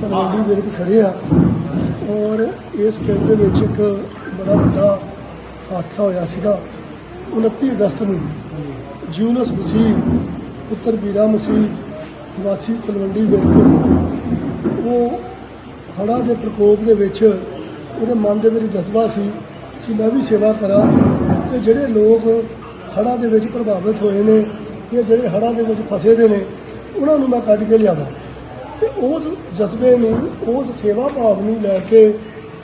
ਤਲਵੰਡੀ ਵਿਰਕ ਖੜੇ ਆ। ਔਰ ਇਸ ਪਿੰਡ ਦੇ ਵਿੱਚ ਇੱਕ ਬੜਾ ਵੱਡਾ ਹਾਦਸਾ ਹੋਇਆ ਸੀਗਾ 29 ਅਗਸਤ ਨੂੰ। ਜੂਨਸ ਮਸੀਹ, ਪੁੱਤਰ ਬੀਰਾ ਮਸੀਹ, ਵਾਸੀ ਤਲਵੰਡੀ ਵਿਰਕ, ਉਹ ਹੜ੍ਹਾਂ ਦੇ ਪ੍ਰਕੋਪ ਦੇ ਵਿੱਚ ਉਹਦੇ ਮਨ ਦੇ ਵਿੱਚ ਜਜ਼ਬਾ ਸੀ ਕਿ ਮੈਂ ਵੀ ਸੇਵਾ ਕਰਾਂ ਤੇ ਜਿਹੜੇ ਲੋਕ ਹੜ੍ਹਾਂ ਦੇ ਵਿੱਚ ਪ੍ਰਭਾਵਿਤ ਹੋਏ ਨੇ ਜਾਂ ਜਿਹੜੇ ਹੜ੍ਹਾਂ ਦੇ ਵਿੱਚ ਫਸੇ ਦੇ ਨੇ, ਉਹਨਾਂ ਨੂੰ ਮੈਂ ਕੱਢ ਕੇ ਲਿਆਵਾਂ। ਤੇ ਉਸ ਜਜ਼ਬੇ ਨੂੰ, ਉਸ ਸੇਵਾ ਭਾਵ ਨੂੰ ਲੈ ਕੇ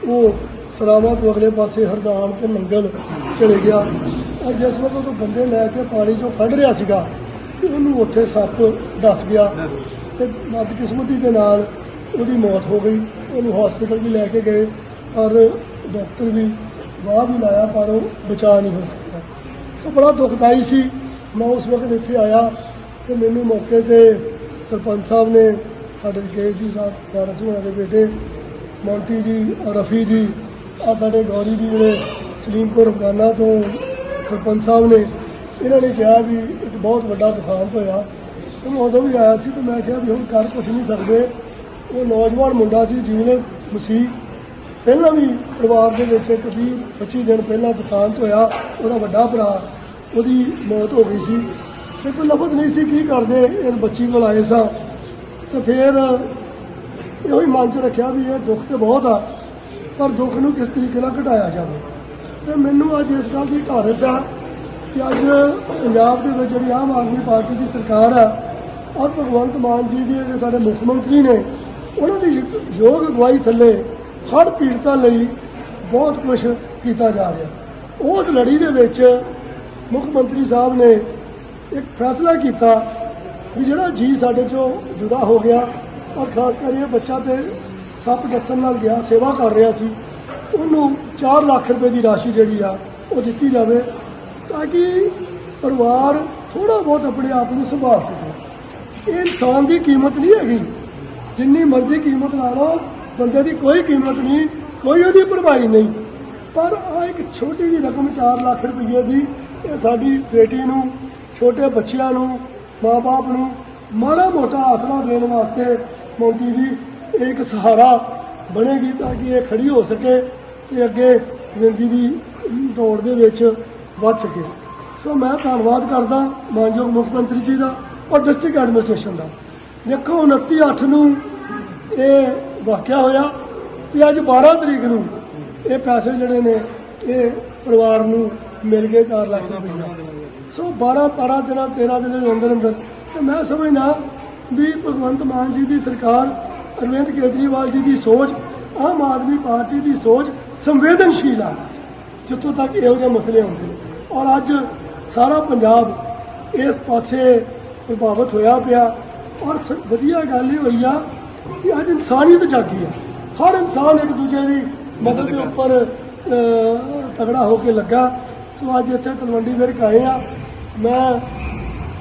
ਉਹ ਸਰਾਵਾਂ ਤੋਂ ਅਗਲੇ ਪਾਸੇ ਹਰਦਾਨ ਤੇ ਮੰਗਲ ਚਲੇ ਗਿਆ। ਔਰ ਜਿਸ ਵਕਤ ਉਹ ਬੰਦੇ ਲੈ ਕੇ ਪਾਣੀ ਚੋਂ ਕੱਢ ਰਿਹਾ ਸੀਗਾ ਤੇ ਉਹਨੂੰ ਉੱਥੇ ਸੱਪ ਦੱਸ ਗਿਆ ਤੇ ਬਦਕਿਸਮਤੀ ਦੇ ਨਾਲ ਉਹਦੀ ਮੌਤ ਹੋ ਗਈ। ਉਹਨੂੰ ਹਸਪੀਟਲ ਵੀ ਲੈ ਕੇ ਗਏ ਔਰ ਡਾਕਟਰ ਵੀ ਵਾਹ ਵੀ ਲਾਇਆ, ਪਰ ਉਹ ਬਚਾ ਨਹੀਂ ਹੋ ਸਕਿਆ ਸੋ ਬੜਾ ਦੁਖਦਾਈ ਸੀ। ਮੈਂ ਉਸ ਵਕਤ ਇੱਥੇ ਆਇਆ ਤੇ ਮੈਨੂੰ ਮੌਕੇ ਤੇ ਸਰਪੰਚ ਸਾਹਿਬ ਨੇ ਸਾਡੇ ਕੇ ਜੀ ਸਾਹਿਬ ਦਾਰਾ ਸਿੰਘ ਹੋਣਾ ਦੇ ਬੇਟੇ, ਮੌਂਟੀ ਜੀ, ਰਫੀ ਜੀ ਆ ਸਾਡੇ ਗੌਰੀ ਜੀ ਜਿਹੜੇ ਸਲੀਮਪੁਰ ਅਫਗਾਨਾ ਤੋਂ ਸਰਪੰਚ ਸਾਹਿਬ ਨੇ, ਇਹਨਾਂ ਨੇ ਕਿਹਾ ਵੀ ਇੱਕ ਬਹੁਤ ਵੱਡਾ ਦੁਖਾਂਤ ਹੋਇਆ ਤੇ ਮੈਂ ਉਦੋਂ ਵੀ ਆਇਆ ਸੀ ਤੇ ਮੈਂ ਕਿਹਾ ਵੀ ਹੁਣ ਕਰ ਕੁਝ ਨਹੀਂ ਸਕਦੇ। ਉਹ ਨੌਜਵਾਨ ਮੁੰਡਾ ਸੀ ਜਿਹਨੇ ਮਸੀਹ। ਪਹਿਲਾਂ ਵੀ ਪਰਿਵਾਰ ਦੇ ਵਿੱਚ ਇੱਕ 20 25 ਦਿਨ ਪਹਿਲਾਂ ਦੁਖਾਂਤ ਹੋਇਆ ਉਹਦਾ ਵੱਡਾ ਭਰਾ, ਉਹਦੀ ਮੌਤ ਹੋ ਗਈ ਸੀ। ਤੇ ਕੋਈ ਲਫ਼ਜ਼ ਨਹੀਂ ਸੀ ਕੀ ਕਰਦੇ, ਇਸ ਬੱਚੀ ਕੋਲ ਆਏ ਸਾਂ। ਤੇ ਫਿਰ ਇਹੋ ਹੀ ਮਨ 'ਚ ਰੱਖਿਆ ਵੀ ਇਹ ਦੁੱਖ ਤੇ ਬਹੁਤ ਆ, ਪਰ ਦੁੱਖ ਨੂੰ ਕਿਸ ਤਰੀਕੇ ਨਾਲ ਘਟਾਇਆ ਜਾਵੇ। ਤੇ ਮੈਨੂੰ ਅੱਜ ਇਸ ਗੱਲ ਦੀ ਢਾਰਸ ਆ ਕਿ ਅੱਜ ਪੰਜਾਬ ਦੇ ਵਿੱਚ ਜਿਹੜੀ ਆਮ ਆਦਮੀ ਪਾਰਟੀ ਦੀ ਸਰਕਾਰ ਆ, ਔਰ ਭਗਵੰਤ ਮਾਨ ਜੀ ਦੀ ਜਿਹੜੇ ਸਾਡੇ ਮੁੱਖ ਮੰਤਰੀ ਨੇ, ਉਹਨਾਂ ਦੀ ਯੋਗ ਅਗਵਾਈ ਥੱਲੇ ਹੜ੍ਹ ਪੀੜਤਾਂ ਲਈ ਬਹੁਤ ਕੁਝ ਕੀਤਾ ਜਾ ਰਿਹਾ। ਉਸ ਲੜੀ ਦੇ ਵਿੱਚ ਮੁੱਖ ਮੰਤਰੀ ਸਾਹਿਬ ਨੇ ਇੱਕ ਫੈਸਲਾ ਕੀਤਾ ਵੀ ਜਿਹੜਾ ਜੀ ਸਾਡੇ ਚੋਂ ਜੁਦਾ ਹੋ ਗਿਆ, ਔਰ ਖਾਸ ਕਰ ਇਹ ਬੱਚਾ ਤੇ ਸੱਪ ਦੱਸਣ ਨਾਲ ਗਿਆ, ਸੇਵਾ ਕਰ ਰਿਹਾ ਸੀ, ਉਹਨੂੰ 4 ਲੱਖ ਰੁਪਏ ਦੀ ਰਾਸ਼ੀ ਜਿਹੜੀ ਆ, ਉਹ ਦਿੱਤੀ ਜਾਵੇ ਤਾਂ ਕਿ ਪਰਿਵਾਰ ਥੋੜਾ ਬਹੁਤ ਆਪਣੇ ਆਪ ਨੂੰ ਸੰਭਾਲ ਸਕੇ। ਇਹ ਇਨਸਾਨ ਦੀ ਕੀਮਤ ਨਹੀਂ ਹੈਗੀ। ਜਿੰਨੀ ਮਰਜ਼ੀ ਕੀਮਤ ਲਾ ਲਓ, ਬੰਦੇ ਦੀ ਕੋਈ ਕੀਮਤ ਨਹੀਂ, ਕੋਈ ਉਹਦੀ ਭਰਵਾਈ ਨਹੀਂ। ਪਰ ਆ ਇੱਕ ਛੋਟੀ ਜਿਹੀ ਰਕਮ 4 ਲੱਖ ਰੁਪਏ ਦੀ, ਇਹ ਸਾਡੀ ਬੇਟੀ ਨੂੰ, ਛੋਟੇ ਬੱਚਿਆਂ ਨੂੰ ਮਾਪੇ ਨੂੰ ਮਾੜਾ ਮੋਟਾ ਆਸਰਾ ਦੇਣ ਵਾਸਤੇ ਮੋਦੀ ਜੀ ਇਹ ਇੱਕ ਸਹਾਰਾ ਬਣੇਗੀ ਤਾਂ ਕਿ ਇਹ ਖੜੀ ਹੋ ਸਕੇ ਤੇ ਅੱਗੇ ਜ਼ਿੰਦਗੀ ਦੀ ਦੌੜ ਦੇ ਵਿੱਚ ਵੱਧ ਸਕੇ। ਸੋ ਮੈਂ ਧੰਨਵਾਦ ਕਰਦਾ ਮਾਨਯੋਗ ਮੁੱਖ ਮੰਤਰੀ ਜੀ ਦਾ ਔਰ ਡਿਸਟ੍ਰਿਕਟ ਐਡਮਿਨਿਸਟ੍ਰੇਸ਼ਨ ਦਾ। ਦੇਖੋ 29 8 ਨੂੰ ਇਹ ਵਾਕਿਆ ਹੋਇਆ ਤੇ ਅੱਜ 12 ਤਰੀਕ ਨੂੰ ਇਹ ਪੈਸੇ ਜਿਹੜੇ ਨੇ ਇਹ ਪਰਿਵਾਰ ਨੂੰ ਮਿਲ ਗਏ 4 ਲੱਖ ਰੁਪਈਆ। ਸੋ 12 12 ਦਿਨਾਂ 13 ਦਿਨਾਂ ਦੇ ਅੰਦਰ ਅੰਦਰ ਤੇ ਮੈਂ ਸਮਝਦਾ ਵੀ ਭਗਵੰਤ ਮਾਨ ਜੀ ਦੀ ਸਰਕਾਰ, ਅਰਵਿੰਦ ਕੇਜਰੀਵਾਲ ਜੀ ਦੀ ਸੋਚ, ਆਮ ਆਦਮੀ ਪਾਰਟੀ ਦੀ ਸੋਚ ਸੰਵੇਦਨਸ਼ੀਲ ਆ, ਜਿੱਥੋਂ ਤੱਕ ਇਹੋ ਜਿਹੇ ਮਸਲੇ ਹੁੰਦੇ ਨੇ। ਔਰ ਅੱਜ ਸਾਰਾ ਪੰਜਾਬ ਇਸ ਪਾਸੇ ਪ੍ਰਭਾਵਿਤ ਹੋਇਆ ਪਿਆ। ਔਰ ਸ- ਵਧੀਆ ਗੱਲ ਇਹ ਹੋਈ ਆ ਕਿ ਅੱਜ ਇਨਸਾਨੀਅਤ ਜਾਗੀ ਆ। ਹਰ ਇਨਸਾਨ ਇੱਕ ਦੂਜੇ ਦੀ ਮਦਦ ਦੇ ਉੱਪਰ ਤਗੜਾ ਹੋ ਕੇ ਲੱਗਾ। ਸੋ ਅੱਜ ਇੱਥੇ ਤਲਵੰਡੀ ਵਿਰਕ ਆਏ ਆ। ਮੈਂ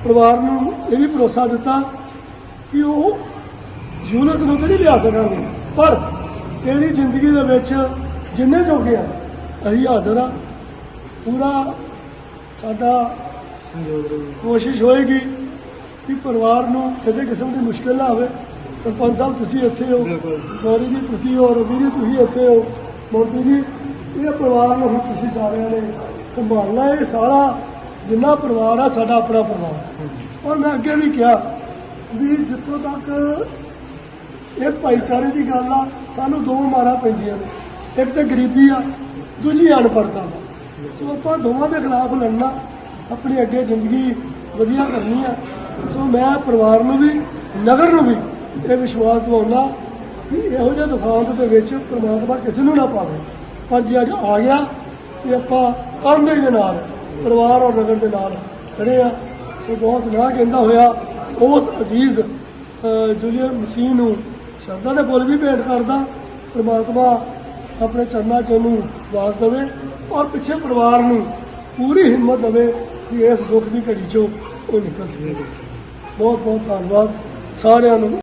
ਪਰਿਵਾਰ ਨੂੰ ਇਹ ਵੀ ਭਰੋਸਾ ਦਿੱਤਾ ਕਿ ਉਹ ਯੂਨਿਟ ਨੂੰ ਤਾਂ ਨਹੀਂ ਲਿਆ ਸਕਾਂਗੇ ਪਰ ਤੇਰੀ ਜ਼ਿੰਦਗੀ ਦੇ ਵਿੱਚ ਜਿੰਨੇ ਜੋਗੇ ਆ ਅਸੀਂ ਹਾਜ਼ਰ ਆ। ਪੂਰਾ ਸਾਡਾ ਕੋਸ਼ਿਸ਼ ਹੋਏਗੀ ਕਿ ਪਰਿਵਾਰ ਨੂੰ ਕਿਸੇ ਕਿਸਮ ਦੀ ਮੁਸ਼ਕਲ ਨਾ ਆਵੇ। ਸਰਪੰਚ ਸਾਹਿਬ ਤੁਸੀਂ ਇੱਥੇ ਹੋ। ਗੌਰੀ ਜੀ ਤੁਸੀਂ ਹੋ ਰਵੀ ਜੀ ਤੁਸੀਂ ਇੱਥੇ ਹੋ। ਮੋਦੀ ਜੀ ਇਹ ਪਰਿਵਾਰ ਨੂੰ ਹੁਣ ਤੁਸੀਂ ਸਾਰਿਆਂ ਨੇ ਸੰਭਾਲਣਾ ਇਹ ਸਾਰਾ, ਜਿੰਨਾ ਪਰਿਵਾਰ ਆ, ਸਾਡਾ ਆਪਣਾ ਪਰਿਵਾਰ। ਔਰ ਮੈਂ ਅੱਗੇ ਵੀ ਕਿਹਾ ਵੀ ਜਿੱਥੋਂ ਤੱਕ ਇਸ ਭਾਈਚਾਰੇ ਦੀ ਗੱਲ ਆ, ਸਾਨੂੰ ਦੋ ਮਾਰਾਂ ਪੈਂਦੀਆਂ ਨੇ। ਇੱਕ ਤੇ ਗਰੀਬੀ ਆ, ਦੂਜੀ ਅਨਪੜ੍ਹਤਾ। ਵਾ ਸੋ ਆਪਾਂ ਦੋਵਾਂ ਦੇ ਖਿਲਾਫ ਲੜਨਾ, ਆਪਣੀ ਅੱਗੇ ਜ਼ਿੰਦਗੀ ਵਧੀਆ ਕਰਨੀ ਆ। ਸੋ ਮੈਂ ਪਰਿਵਾਰ ਨੂੰ ਵੀ, ਨਗਰ ਨੂੰ ਵੀ ਇਹ ਵਿਸ਼ਵਾਸ ਦਿਵਾਉਣਾ ਕਿ ਇਹੋ ਜਿਹੇ ਦੁਖਾਂਤ ਦੇ ਵਿੱਚ ਪ੍ਰਮਾਤਮਾ ਕਿਸੇ ਨੂੰ ਨਾ ਪਾਵੇ। ਪਰ ਜੇ ਅੱਜ ਆ ਗਿਆ ਤੇ ਆਪਾਂ ਕਾਮਯਾਬੀ ਦੇ ਨਾਲ, ਪਰਿਵਾਰ ਔਰ ਨਗਰ ਦੇ ਨਾਲ ਖੜੇ ਆ। ਸੋ ਬਹੁਤ ਨਾ ਕਹਿੰਦਾ ਹੋਇਆ, ਉਸ ਅਜ਼ੀਜ਼, ਅਹ, ਜੂਲੀਅਨ ਮਸੀਹ ਨੂੰ ਸ਼ਰਧਾ ਦੇ ਫੁੱਲ ਵੀ ਭੇਟ ਕਰਦਾ, ਪਰਮਾਤਮਾ ਆਪਣੇ ਚਰਨਾਂ 'ਚ ਉਹਨੂੰ ਵਾਸ ਦੇਵੇ ਔਰ ਪਿੱਛੇ ਪਰਿਵਾਰ ਨੂੰ ਪੂਰੀ ਹਿੰਮਤ ਦੇਵੇ ਕਿ ਇਸ ਦੁੱਖ ਦੀ ਘੜੀ 'ਚੋਂ ਉਹ ਨਿਕਲ ਸਕੇ। ਬਹੁਤ ਬਹੁਤ ਧੰਨਵਾਦ ਸਾਰਿਆਂ ਨੂੰ।